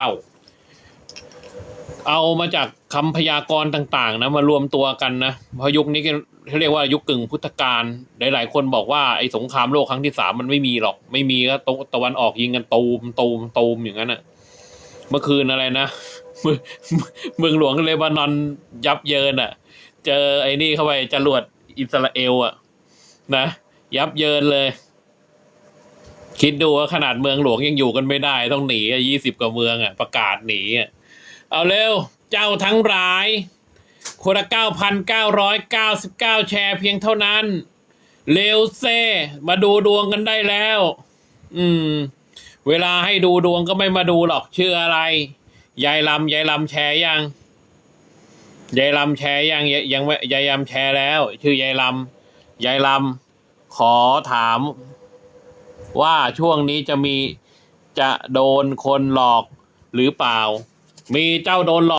เอาเอามาจากคำพยากรณ์ต่าง ๆ นะมารวมตัวกันนะพายุคนี้เขาเรียกว่ายุคกึ่งพุทธกาลหลาย ๆ คนบอกว่าไอ้สงครามโลกครั้งที่สามมันไม่มีหรอก ไม่มีก็ตะตะวันออกยิงกันตูมตูมตูมอย่างนั้นอะเมื่อคืนอะไรนะเมืองเมืองหลวงเลบานอนยับเยินอะเจอไอ้นี่เข้าไปจรวดอิสราเอลอะนะ ยับเยินเลย คิดดูว่าขนาดเมืองหลวงยังอยู่กันไม่ได้ ต้องหนียี่สิบกว่าเมืองอะประกาศหนีอะเอาเร็ว เจ้าทั้งหลาย คนละเก้าพันเก้าร้อยเก้าสิบเก้าแชร์เพียงเท่านั้น เร็วเซ่มาดูดวงกันได้แล้ว อืม เวลาให้ดูดวงก็ไม่มาดูหรอกชื่ออะไร ยายลำยายลำแชร์ยัง ยายลำแชร์ยังยังยายลำแชร์แล้ว ชื่อยายลำยายลำขอถาม ว่าช่วงนี้จะมีจะโดนคนหลอกหรือเปล่า มีเจ้าโดนหลอก